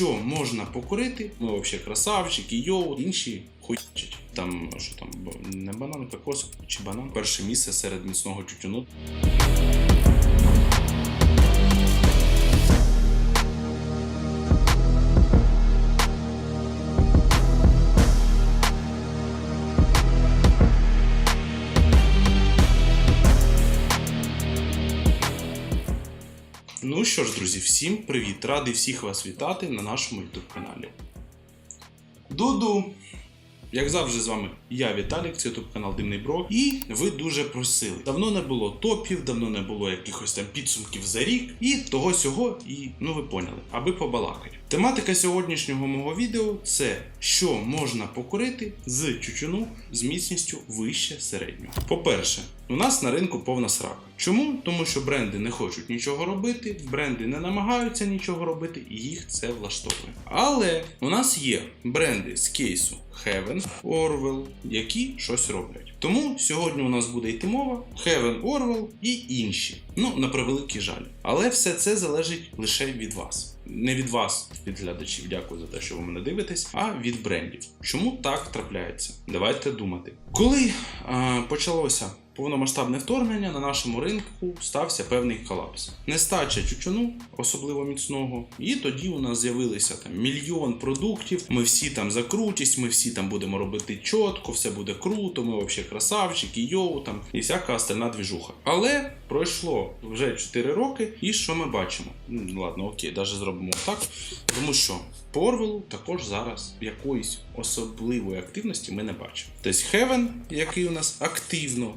що можна покорити. Ми взагалі красавчики, йоу, інші хуйчать. Там що там, не банан, кокос чи банан. Перше місце серед міцного тютюну. Ну що ж, друзі, всім привіт! Радий всіх вас вітати на нашому YouTube каналі. Дуду! Як завжди, з вами я, Віталік, це YouTube канал Димний Бро. І ви дуже просили. Давно не було топів, давно не було якихось там підсумків за рік, і того сього, і ну ви поняли, аби побалакати. Тематика сьогоднішнього мого відео це що можна покорити з чучуну з міцністю вище середнього. По-перше, у нас на ринку повна срака. Чому? Тому що бренди не хочуть нічого робити, бренди не намагаються нічого робити, і їх це влаштовує. Але у нас є бренди з кейсу Heaven, Orwell, які щось роблять. Тому сьогодні у нас буде йти мова Heaven, Orwell і інші. Ну, на превеликий жаль. Але все це залежить лише від вас. Не від вас, від глядачів, дякую за те, що ви мене дивитесь, а від брендів. Чому так трапляється? Давайте думати. Коли а, почалося повномасштабне вторгнення, на нашому ринку стався певний колапс. Нестача чучуну, особливо міцного, і тоді у нас з'явилися там мільйон продуктів. Ми всі там за крутість, ми всі там будемо робити чітко, все буде круто, ми взагалі красавчики, йоу там і всяка остальна двіжуха. Але пройшло вже 4 роки, і що ми бачимо? Ладно, окей, навіть зробимо так. Тому що по Орвелу також зараз якоїсь особливої активності ми не бачимо. Тобто Heaven, який у нас активно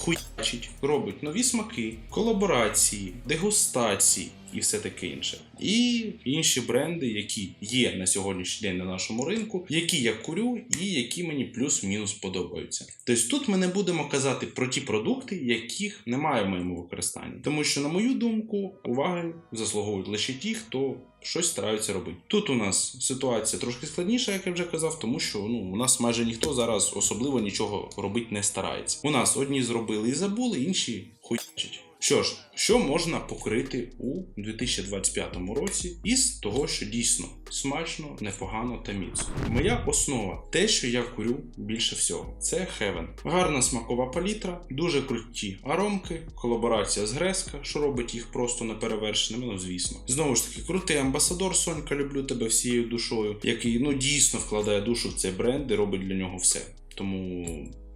хуячить, робить нові смаки, колаборації, дегустації і все таке інше. І інші бренди, які є на сьогоднішній день на нашому ринку, які я курю і які мені плюс-мінус подобаються. Тобто тут ми не будемо казати про ті продукти, яких немає в моєму використанні. Тому що, на мою думку, уваги заслуговують лише ті, хто щось стараються робити. Тут у нас ситуація трошки складніша, як я вже казав, тому що ну у нас майже ніхто зараз особливо нічого робити не старається. У нас одні зробили і забули, інші хуячать. Що ж, що можна покрити у 2025 році із того, що дійсно смачно, непогано та міцно. Моя основа, те, що я курю більше всього, це Heaven. Гарна смакова палітра, дуже круті аромки, колаборація з Греска, що робить їх просто неперевершеними, ну звісно. Знову ж таки, крутий амбасадор Сонька, люблю тебе всією душою, який ну дійсно вкладає душу в цей бренд і робить для нього все. Тому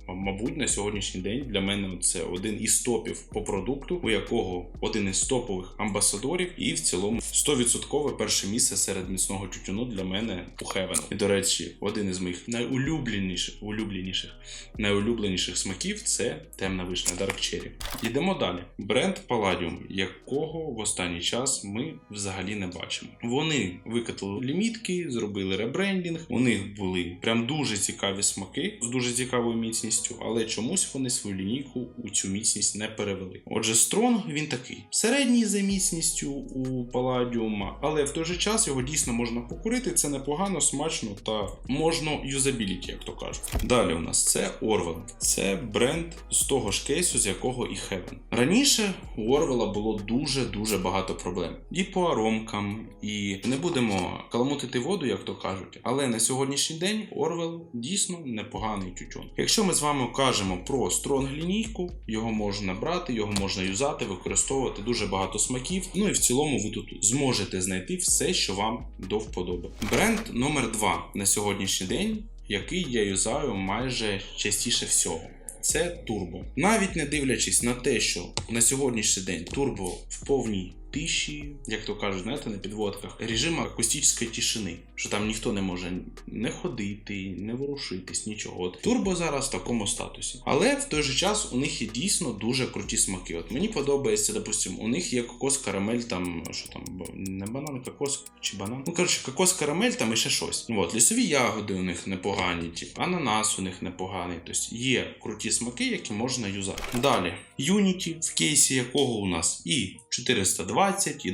Мабуть, на сьогоднішній день для мене це один із топів по продукту, у якого один із топових амбасадорів, і в цілому 100% перше місце серед міцного тютюну для мене у Heaven. І до речі, один із моїх найулюбленіших, улюбленіших, найулюбленіших смаків це темна вишня Dark Cherry. Йдемо далі. Бренд Palladium, якого в останній час ми взагалі не бачимо. Вони викатали лімітки, зробили ребрендінг. У них були прям дуже цікаві смаки з дуже цікавою міцністю, але чомусь вони свою лінійку у цю міцність не перевели. Отже, Strong він такий середній за міцністю у Palladium, але в той же час його дійсно можна покурити. Це непогано, смачно та можна юзабіліті, як то кажуть. Далі у нас це Orwell. Це бренд з того ж кейсу, з якого і Heaven. Раніше у Орвела було дуже дуже багато проблем. І по аромкам, і не будемо каламутити воду, як то кажуть. Але на сьогоднішній день Орвел дійсно непоганий тютюн. Якщо ми з вами кажемо про стронг лінійку, його можна брати, його можна юзати, використовувати дуже багато смаків. Ну і в цілому ви тут зможете знайти все, що вам до вподоби. Бренд номер 2 на сьогоднішній день, який я юзаю майже частіше всього. Це турбо. Навіть не дивлячись на те, що на сьогоднішній день турбо в повній тиші, як то кажуть, знаєте, на підводках, режим акустичної тишини, що там ніхто не може не ходити, не ворушитись, нічого. От турбо зараз в такому статусі. Але в той же час у них є дійсно дуже круті смаки. От мені подобається, допустимо, у них є кокос карамель, там що там, не банан, кокос чи банан. Ну коротше, кокос карамель там і ще щось. От, лісові ягоди у них непогані, типу, ананас у них непоганий. Тобто є круті смаки, які можна юзати. Далі, Unity, в кейсі якого у нас і 420, і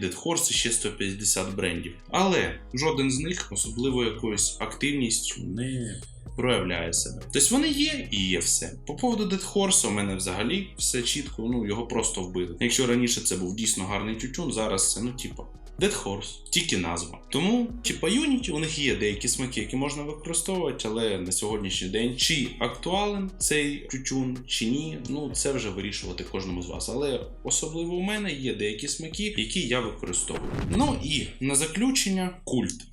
і ще 150 брендів. Але жоден з них особливо якоюсь активністю не проявляє себе. Тобто вони є і є все. По поводу Dead Horse у мене взагалі все чітко, ну його просто вбили. Якщо раніше це був дійсно гарний тютюн, зараз це ну типа. Dead Horse, тільки назва. Тому, чи по Unity у них є деякі смаки, які можна використовувати, але на сьогоднішній день чи актуален цей тютюн, чи ні, ну це вже вирішувати кожному з вас. Але особливо у мене є деякі смаки, які я використовую. Ну і на заключення культ.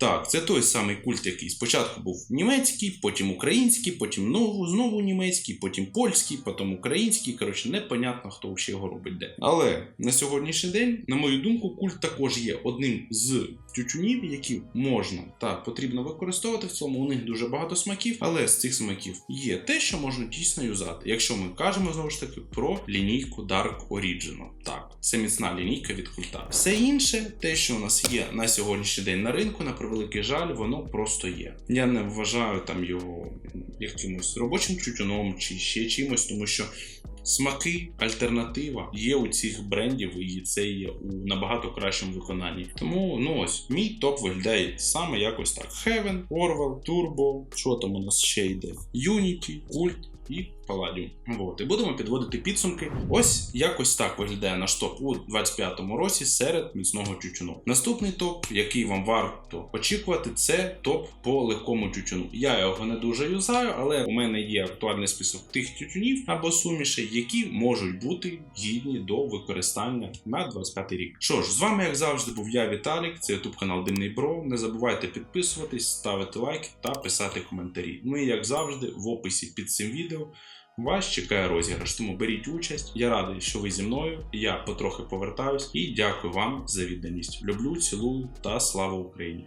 Так, це той самий культ, який спочатку був німецький, потім український, потім знову, знову німецький, потім польський, потім український. Коротше, непонятно, хто ще його робить де. Але на сьогоднішній день, на мою думку, культ також є одним з тютюнів, які можна та потрібно використовувати в цьому. У них дуже багато смаків, але з цих смаків є те, що можна дійсно юзати. Якщо ми кажемо знову ж таки про лінійку Dark Original. Так, це міцна лінійка від культа. Все інше, те, що у нас є на сьогоднішній день на ринку, на превеликий жаль, воно просто є. Я не вважаю там його якимось робочим тютюном чи ще чимось, тому що. Смаки, альтернатива є у цих брендів, і це є у набагато кращому виконанні. Тому ну ось мій топ виглядає саме якось так: Heaven, Orwell, Turbo, що там у нас ще йде? Unity, Cult і Palladium. От, і будемо підводити підсумки. Ось якось так виглядає наш топ у 25-му році серед міцного тютюну. Наступний топ, який вам варто очікувати, це топ по легкому тютюну. Я його не дуже юзаю, але у мене є актуальний список тих тютюнів або сумішей, які можуть бути гідні до використання на 25 рік. Що ж, з вами, як завжди, був я, Віталік. Це YouTube канал Димний Бро. Не забувайте підписуватись, ставити лайки та писати коментарі. Ну і як завжди, в описі під цим відео. Вас чекає розіграш, тому беріть участь. Я радий, що ви зі мною. Я потрохи повертаюсь і дякую вам за відданість. Люблю, цілую та слава Україні!